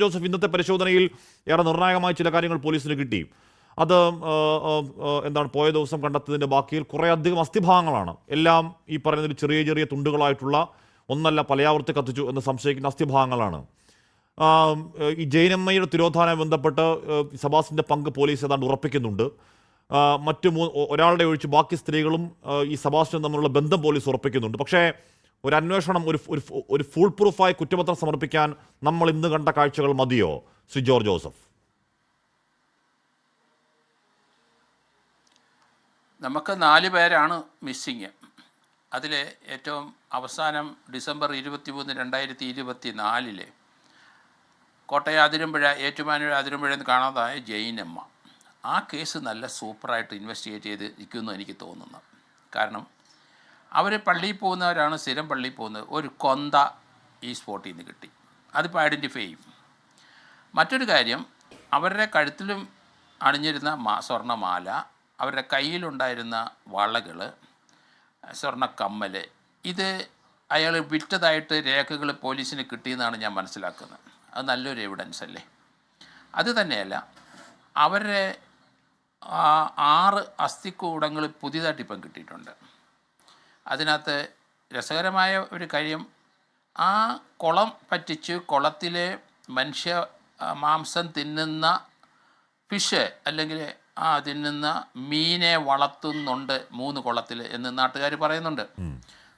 Joseph ഇന്നത്തെ പരിശോധനയിൽ ഏറെ നിർണായകമായ ചില കാര്യങ്ങൾ പോലീസിന് കിട്ടി. അത് എന്താണ് പോയ ദിവസം കണ്ടെത്തിയതിന്റെ ബാക്കിയിൽ കുറേ അധികം അസ്ഥിഭാഗങ്ങളാണ്. എല്ലാം ഈ പറയുന്നതിൽ ചെറിയ ചെറിയ തുണ്ടുകളായിട്ടുള്ള ഒന്നല്ല പലയാവർത്തി കത്തിച്ചു എന്ന് സംശയിക്കുന്ന അസ്ഥിഭാഗങ്ങളാണ്. ഈ ജൈനമ്മയുടെ തിരോധാനവുമായി ബന്ധപ്പെട്ട് സബാസിന്റെ പങ്ക് പോലീസ് ഏതാണ്ട് ഉറപ്പിക്കുന്നുണ്ട്. മറ്റു മൂ ഒരാളുടെ ഒഴിച്ച് ബാക്കി സ്ത്രീകളും ഈ സബാസ്റ്റിനും തമ്മിലുള്ള ബന്ധം പോലീസ് ഉറപ്പിക്കുന്നുണ്ട്. പക്ഷേ ഒരു അന്വേഷണം ഒരു ഒരു ഫുൾ പ്രൂഫായി കുറ്റപത്രം സമർപ്പിക്കാൻ നമ്മൾ ഇന്ന് കണ്ട കാഴ്ചകൾ മതിയോ? ശ്രീ ജോർജ് ജോസഫ്. നമുക്ക് നാല് പേരാണ് മിസ്സിങ്. അതിൽ ഏറ്റവും അവസാനം ഡിസംബർ ഇരുപത്തി മൂന്ന് രണ്ടായിരത്തി ഇരുപത്തി നാലിൽ കോട്ടയം അതിരമ്പുഴ ഏറ്റുമാനൂർ അതിരമ്പുഴ എന്ന് കാണാതായ ജയിനമ്മ. ആ കേസ് നല്ല സൂപ്പറായിട്ട് ഇൻവെസ്റ്റിഗേറ്റ് ചെയ്ത് ഇരിക്കുമെന്ന് എനിക്ക് തോന്നുന്നു. കാരണം അവർ പള്ളിയിൽ പോകുന്നവരാണ് സ്ഥിരം പള്ളിയിൽ പോകുന്നത്. ഒരു കൊന്ത ഈ സ്പോട്ടിൽ നിന്ന് കിട്ടി. അതിപ്പോൾ ഐഡന്റിഫൈ ചെയ്യും. മറ്റൊരു കാര്യം അവരുടെ കഴുത്തിലും അണിഞ്ഞിരുന്ന മാ സ്വർണമാല അവരുടെ കയ്യിലുണ്ടായിരുന്ന വളകൾ സ്വർണക്കമ്മൽ ഇത് അയാൾ വിറ്റതായിട്ട് രേഖകൾ പോലീസിന് കിട്ടിയെന്നാണ് ഞാൻ മനസ്സിലാക്കുന്നത്. അത് നല്ലൊരു എവിഡൻസ് അല്ലേ? അത് തന്നെയല്ല അവരുടെ ആറ് അസ്ഥിക്കൂടങ്ങൾ പുതിയതായിട്ട് ഇപ്പം കിട്ടിയിട്ടുണ്ട്. അതിനകത്ത് രസകരമായ ഒരു കാര്യം. ആ കുളം പറ്റിച്ച് കുളത്തിലെ മനുഷ്യ മാംസം തിന്നുന്ന ഫിഷ് അല്ലെങ്കിൽ ആ തിന്നുന്ന മീനെ വളർത്തുന്നുണ്ട് മൂന്ന് കുളത്തിൽ എന്ന് നാട്ടുകാർ പറയുന്നുണ്ട്.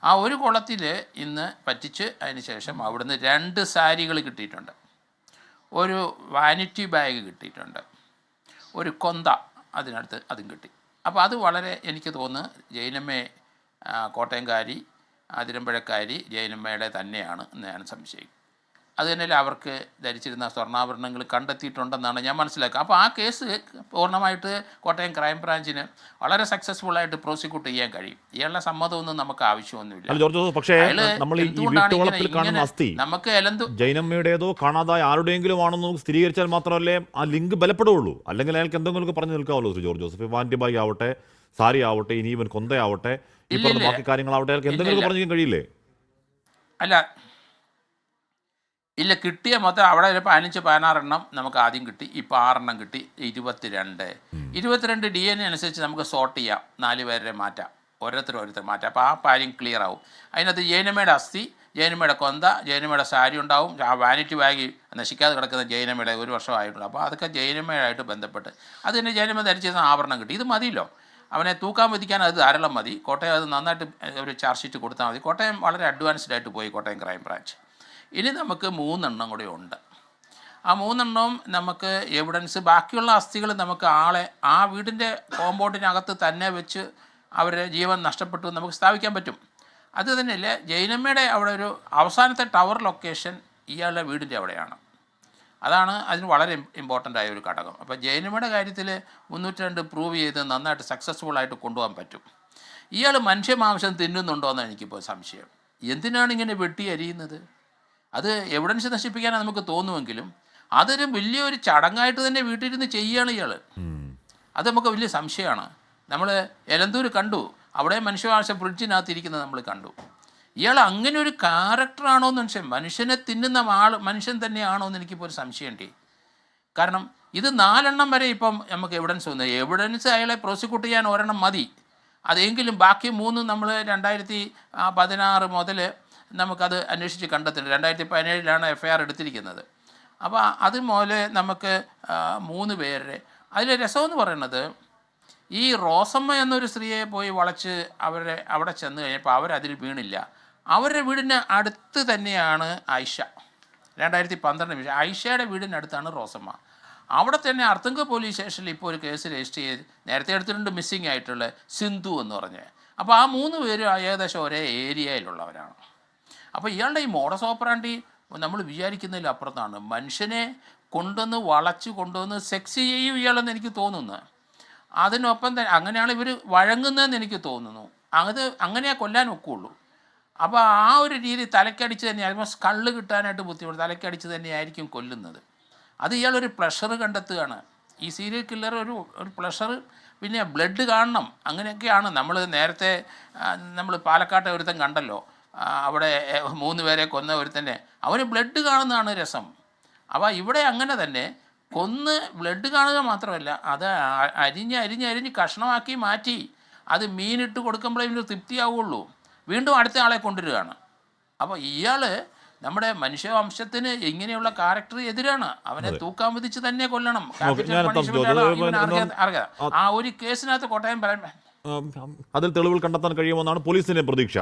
ആ ഒരു കുളത്തിൽ ഇന്ന് പറ്റിച്ച് അതിന് ശേഷം അവിടുന്ന് രണ്ട് സാരികൾ കിട്ടിയിട്ടുണ്ട്. ഒരു വാനിറ്റി ബാഗ് കിട്ടിയിട്ടുണ്ട്. ഒരു കൊന്ത അതിനടുത്ത് അതും കിട്ടി. അപ്പോൾ അത് വളരെ എനിക്ക് തോന്നുന്നു ജൈനമ്മയെ കോട്ടയംകാരി അതിരമ്പഴക്കാരി ജയനമ്മയുടെ തന്നെയാണ് എന്ന് ഞാൻ സംശയിക്കും. അത് തന്നെ അവർക്ക് ധരിച്ചിരുന്ന സ്വർണാഭരണങ്ങൾ കണ്ടെത്തിയിട്ടുണ്ടെന്നാണ് ഞാൻ മനസ്സിലാക്കുക. അപ്പോൾ ആ കേസ് പൂർണമായിട്ട് കോട്ടയം ക്രൈംബ്രാഞ്ചിന് വളരെ സക്സസ്ഫുൾ ആയിട്ട് പ്രോസിക്യൂട്ട് ചെയ്യാൻ കഴിയും. ഇയാളുടെ സമ്മതമൊന്നും നമുക്ക് ആവശ്യമൊന്നുമില്ല. പക്ഷേ നമ്മൾ ഈ- വീട്ടുവളപ്പിൽ കാണുന്ന അസ്ഥി നമുക്ക് ജൈനമ്മയുടേതോ കാണാതായ ആരുടെയെങ്കിലും ആണെന്ന് സ്ഥിരീകരിച്ചാൽ മാത്രമല്ലേ ആ ലിങ്ക് ബലപ്പെടുകയുള്ളൂ. അല്ലെങ്കിൽ അയാൾക്ക് എന്തെങ്കിലും പറഞ്ഞു നിൽക്കാവുള്ളൂ ശ്രീ ജോർജ് ജോസഫ്. വാന്റിബായി ആവട്ടെ സാരി ആവട്ടെ ഇനി ഇവൻ കൊന്തയാവട്ടെ ഈ പറഞ്ഞ. ബാക്കി കാര്യങ്ങൾ അയാൾക്ക് എന്തെങ്കിലും ഇല്ല. പറഞ്ഞു കഴിയില്ലേ? അല്ല. ഇല്ല കിട്ടിയ മൊത്തം അവിടെ ഒരു പതിനഞ്ച് പതിനാറെണ്ണം നമുക്ക് ആദ്യം കിട്ടി. ഇപ്പോൾ ആറെണ്ണം കിട്ടി. ഇരുപത്തിരണ്ട്. ഇരുപത്തിരണ്ട് ഡി എൻ എ അനുസരിച്ച് നമുക്ക് സോർട്ട് ചെയ്യാം. നാല് പേരെ മാറ്റാം. ഓരോരുത്തർ ഓരോരുത്തർ മാറ്റാം. അപ്പോൾ ആ കാര്യം ക്ലിയർ ആവും. അതിനകത്ത് ജൈനമ്മയുടെ അസ്ഥി ജൈനമ്മയുടെ കൊന്ത ജൈനമ്മയുടെ സാരി ഉണ്ടാവും. ആ വാനിറ്റി ബാഗ് നശിക്കാതെ കിടക്കുന്ന ജൈനമ്മയുടെ ഒരു വർഷമായിട്ടുണ്ട്. അപ്പോൾ അതൊക്കെ ജൈനമ്മയായിട്ട് ബന്ധപ്പെട്ട്. അത് തന്നെ ജൈനമ്മ ധരിച്ചിരുന്ന ആഭരണം കിട്ടി. ഇത് മതിയല്ലോ. അവനെ തൂക്കാൻ വധിക്കാൻ അത് ധാരാളം മതി. കോട്ടയം അത് നന്നായിട്ട് ഒരു ചാർജ് ഷീറ്റ് കൊടുത്താൽ മതി. കോട്ടയം വളരെ അഡ്വാൻസ്ഡ് ആയിട്ട് പോയി കോട്ടയം ക്രൈം ബ്രാഞ്ച് ഇനി നമുക്ക് മൂന്നെണ്ണം കൂടെ ഉണ്ട്. ആ മൂന്നെണ്ണവും നമുക്ക് എവിഡൻസ് ബാക്കിയുള്ള അസ്ഥികൾ നമുക്ക് ആളെ ആ വീടിന്റെ കോമ്പൗണ്ടിനകത്ത് തന്നെ വെച്ച് അവരുടെ ജീവൻ നഷ്ടപ്പെട്ടു നമുക്ക് സ്ഥാപിക്കാൻ പറ്റും. അത് തന്നെയല്ലേ ജൈനമ്മയുടെ അവിടെ ഒരു അവസാനത്തെ ടവർ ലൊക്കേഷൻ ഇയാളുടെ വീടിന്റെ അവിടെയാണ്. അതാണ് അതിന് വളരെ ഇമ്പോർട്ടന്റ് ആയ ഒരു ഘടകം. അപ്പോൾ ജൈനമ്മയുടെ കാര്യത്തിൽ മുന്നൂറ്റി രണ്ട് പ്രൂവ് ചെയ്ത് നന്നായിട്ട് സക്സസ്ഫുൾ ആയിട്ട് കൊണ്ടുപോകാൻ പറ്റും. ഇയാൾ മനുഷ്യ മാംസം തിന്നുന്നുണ്ടോ എന്നാണ് എനിക്കിപ്പോൾ സംശയം. എന്തിനാണ് ഇങ്ങനെ വെട്ടി അരിയുന്നത്? അത് എവിഡൻസ് നശിപ്പിക്കാനാണ് നമുക്ക് തോന്നുമെങ്കിലും അതൊരു വലിയൊരു ചടങ്ങായിട്ട് തന്നെ വീട്ടിലിരുന്ന് ചെയ്യുകയാണ് ഇയാൾ അത് നമുക്ക് വലിയ സംശയമാണ്. നമ്മൾ എലന്തൂർ കണ്ടു. അവിടെ മനുഷ്യവാശ ഫ്രിഡ്ജിനകത്തിരിക്കുന്നത് നമ്മൾ കണ്ടു. ഇയാൾ അങ്ങനെ ഒരു ക്യാരക്ടറാണോ എന്ന് വെച്ചാൽ മനുഷ്യനെ തിന്നുന്ന ആൾ മനുഷ്യൻ തന്നെയാണോ എന്ന് എനിക്കിപ്പോൾ ഒരു സംശയമുണ്ട്. കാരണം ഇത് നാലെണ്ണം വരെ ഇപ്പം നമുക്ക് എവിഡൻസ് വന്നു. എവിഡൻസ് അയാളെ പ്രോസിക്യൂട്ട് ചെയ്യാൻ ഒരെണ്ണം മതി. അതെങ്കിലും ബാക്കി മൂന്ന് നമ്മൾ രണ്ടായിരത്തി പതിനാറ് മുതൽ നമുക്കത് അന്വേഷിച്ച് കണ്ടെത്തുന്നുണ്ട്. രണ്ടായിരത്തി പതിനേഴിലാണ് എഫ് ഐ ആർ എടുത്തിരിക്കുന്നത്. അപ്പോൾ അത് മുതൽ നമുക്ക് മൂന്ന് പേരുടെ. അതിൽ രസമെന്ന് പറയുന്നത് ഈ റോസമ്മ എന്നൊരു സ്ത്രീയെ പോയി വളച്ച് അവരെ അവിടെ ചെന്ന് കഴിഞ്ഞപ്പോൾ അവരതിൽ വീണില്ല. അവരുടെ വീടിന് അടുത്ത് തന്നെയാണ് ആയിഷ. രണ്ടായിരത്തി പന്ത്രണ്ട് ആയിഷയുടെ വീടിനടുത്താണ് റോസമ്മ. അവിടെ തന്നെ അർത്തുങ്ക പോലീസ് സ്റ്റേഷനിൽ ഇപ്പോൾ ഒരു കേസ് രജിസ്റ്റർ ചെയ്ത് നേരത്തെ എടുത്തിട്ടുണ്ട് മിസ്സിംഗ് ആയിട്ടുള്ള സിന്ധു എന്ന് പറഞ്ഞ്. അപ്പോൾ ആ മൂന്ന് പേരും ഏകദേശം ഒരേ ഏരിയയിലുള്ളവരാണ്. അപ്പോൾ ഇയാളുടെ ഈ മോഡസ് ഓപ്പറാണ്ടി നമ്മൾ വിചാരിക്കുന്നതിൽ അപ്പുറത്താണ്. മനുഷ്യനെ കൊണ്ടുവന്ന് വളച്ച് കൊണ്ടുവന്ന് സെക്സ് ചെയ്യും ഇയാളെന്ന് എനിക്ക് തോന്നുന്നു. അതിനൊപ്പം തന്നെ അങ്ങനെയാണ് ഇവർ വഴങ്ങുന്നതെന്ന് എനിക്ക് തോന്നുന്നു. അത് അങ്ങനെയാ കൊല്ലാൻ ഒക്കുള്ളൂ. അപ്പോൾ ആ ഒരു രീതി തലക്കടിച്ച് തന്നെ ആൽമോസ്റ്റ് കള്ള് കിട്ടാനായിട്ട് ബുദ്ധിമുട്ട്. തലക്കടിച്ച് തന്നെയായിരിക്കും കൊല്ലുന്നത്. അത് ഇയാളൊരു പ്രഷർ കണ്ടെത്തുകയാണ്. ഈ സീരിയൽ കില്ലർ ഒരു ഒരു പ്ലഷർ പിന്നെ ബ്ലഡ് കാണണം. അങ്ങനെയൊക്കെയാണ് നമ്മൾ നേരത്തെ നമ്മൾ പാലക്കാട്ടെ ഒരുത്തൻ കണ്ടല്ലോ. അവിടെ മൂന്ന് പേരെ കൊന്ന ഒരുത്തന്റെ അവന് ബ്ലഡ് കാണുന്നതാണ് രസം. അപ്പോൾ ഇവിടെ അങ്ങനെ തന്നെ കൊന്ന് ബ്ലഡ് കാണുക മാത്രമല്ല അത് അരിഞ്ഞ് അരിഞ്ഞ് അരിഞ്ഞ് കഷ്ണമാക്കി മാറ്റി അത് മീനിട്ട് കൊടുക്കുമ്പോഴേ ഇതിന് തൃപ്തിയാവുള്ളൂ. വീണ്ടും അടുത്ത ആളെ കൊണ്ടുവരികയാണ്. അപ്പോൾ ഇയാൾ നമ്മുടെ മനുഷ്യവംശത്തിന് ഇങ്ങനെയുള്ള ക്യാരക്ടർ എതിരാണ്. അവനെ തൂക്കാൻ വിധിച്ച് തന്നെ കൊല്ലണം. ആ ഒരു കേസിനകത്ത് കോട്ടയം പറയാൻ അതിൽ തെളിവുകൾ കണ്ടെത്താൻ കഴിയുമെന്നാണ് പോലീസിന്റെ പ്രതീക്ഷ.